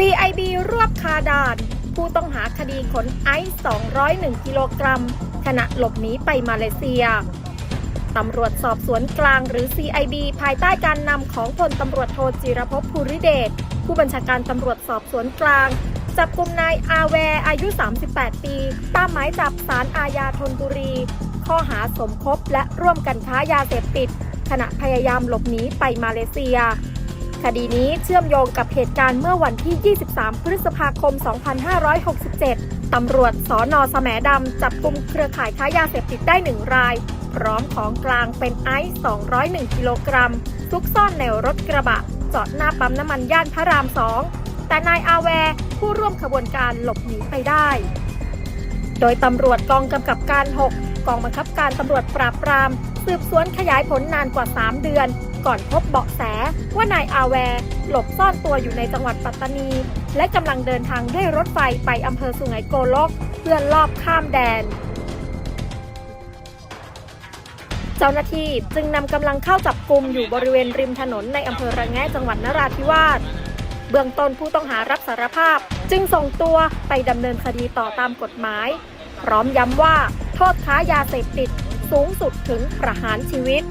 CIB รวบคาดาน ผู้ต้องหาคดีขนไอซ์ 201 กิโลกรัม ขณะหลบหนีไปมาเลเซีย ตำรวจสอบสวนกลางหรือ CIB ภายใต้การนำของพลตำรวจโทจิรภพภูริเดช ผู้บัญชาการตำรวจสอบสวนกลาง จับกลุ่มนายอาแวร์อายุ 38 ปีตามหมายจับสารอาญาธนบุรี ข้อหาสมคบและร่วมกันค้ายาเสพติด ขณะพยายามหลบหนีไปมาเลเซีย คดีนี้เชื่อมโยงกับเหตุการณ์เมื่อวันที่ 23 พฤษภาคม 2567 ตำรวจสอนอแสมดำจับกลุ่มเครือข่ายค้ายาเสพติดได้หนึ่งราย พร้อมของกลางเป็นไอซ์ 201 กิโลกรัมซุกซ่อนในรถกระบะ จอดหน้าปั๊มน้ำมันย่านพระราม 2 แต่นายอาแวร์ผู้ร่วมขบวนการหลบหนีไปได้ โดยตำรวจกองกำกับการ 6 กองบังคับการตำรวจปราบปราม สืบสวนขยายผลนานกว่า 3 เดือน ก่อนพบเบาะแสว่านายอาแวร์หลบซ่อนตัวอยู่ในจังหวัดปัตตานี และกำลังเดินทางด้วยรถไฟไปอำเภอสุไหงโกลก เพื่อลอบข้ามแดน เจ้าหน้าที่จึงนำกำลังเข้าจับกลุ่มอยู่บริเวณริมถนนในอำเภอระแงะจังหวัดนราธิวาสเบื้องต้นผู้ต้องหารับสารภาพ จึงส่งตัวไปดำเนินคดีต่อตามกฎหมาย พร้อมย้ำว่า โทษค้ายาเสพติด สูงสุดถึงประหารชีวิต